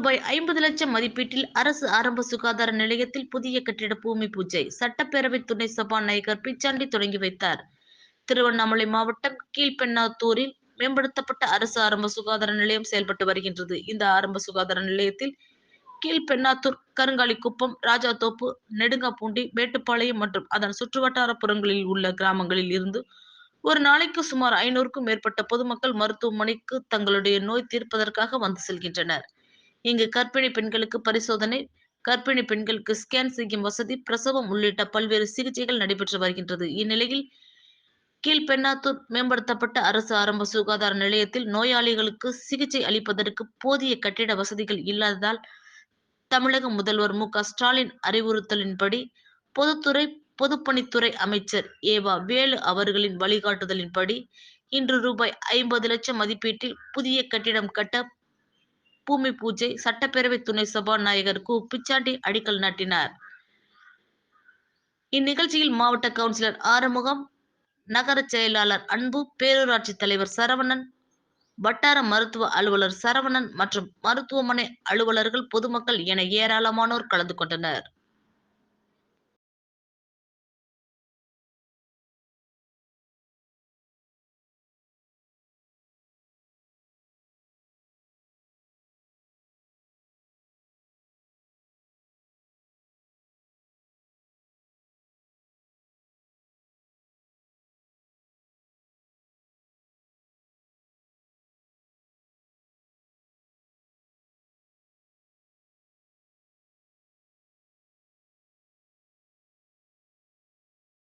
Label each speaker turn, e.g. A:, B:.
A: ரூபாய் ஐம்பது லட்சம் மதிப்பீட்டில் அரசு ஆரம்ப சுகாதார நிலையத்தில் புதிய கட்டிட பூமி பூஜை. சட்டப்பேரவை துணை சபாநாயகர் பிச்சாண்டி தொடங்கி வைத்தார். திருவண்ணாமலை மாவட்டம் கீழ்பெண்ணாத்தூரில் மேம்படுத்தப்பட்ட அரசு ஆரம்ப சுகாதார நிலையம் செயல்பட்டு வருகின்றது. இந்த ஆரம்ப சுகாதார நிலையத்தில் கீழ்பெண்ணாத்தூர் கருங்காலிக்குப்பம் ராஜாதோப்பு நெடுங்காப்பூண்டி மேட்டுப்பாளையம் மற்றும் அதன் சுற்றுவட்டார புறங்களில் உள்ள கிராமங்களில் இருந்து ஒரு நாளைக்கு சுமார் ஐநூறுக்கும் மேற்பட்ட பொதுமக்கள் மருத்துவமனைக்கு தங்களுடைய நோய் தீர்ப்பதற்காக வந்து செல்கின்றனர். இங்கு கர்ப்பிணி பெண்களுக்கு பரிசோதனை கர்ப்பிணி பெண்களுக்கு ஸ்கேன் செய்யும் வசதி பிரசவம் உள்ளிட்ட பல்வேறு சிகிச்சைகள் நடைபெற்று வருகின்றது. இந்நிலையில் கீழ்பெண்ணாத்தூர் மேம்படுத்தப்பட்ட அரசு ஆரம்ப சுகாதார நிலையத்தில் நோயாளிகளுக்கு சிகிச்சை அளிப்பதற்கு போதிய கட்டிட வசதிகள் இல்லாததால் தமிழக முதல்வர் மு ஸ்டாலின் அறிவுறுத்தலின்படி பொதுத்துறை பொதுப்பணித்துறை அமைச்சர் ஏவா வேலு அவர்களின் வழிகாட்டுதலின்படி இன்று ரூபாய் ஐம்பது லட்சம் மதிப்பீட்டில் புதிய கட்டிடம் கட்ட பூமி பூஜை சட்டப்பேரவை துணை சபாநாயகர் கு பிச்சாண்டி அடிக்கல் நாட்டினார். இந்நிகழ்ச்சியில் மாவட்ட கவுன்சிலர் ஆறுமுகம் நகர செயலாளர் அன்பு பேரூராட்சி தலைவர் சரவணன் வட்டார மருத்துவ அலுவலர் சரவணன் மற்றும் மருத்துவமனை அலுவலர்கள் பொதுமக்கள் என ஏராளமானோர் கலந்து கொண்டனர்.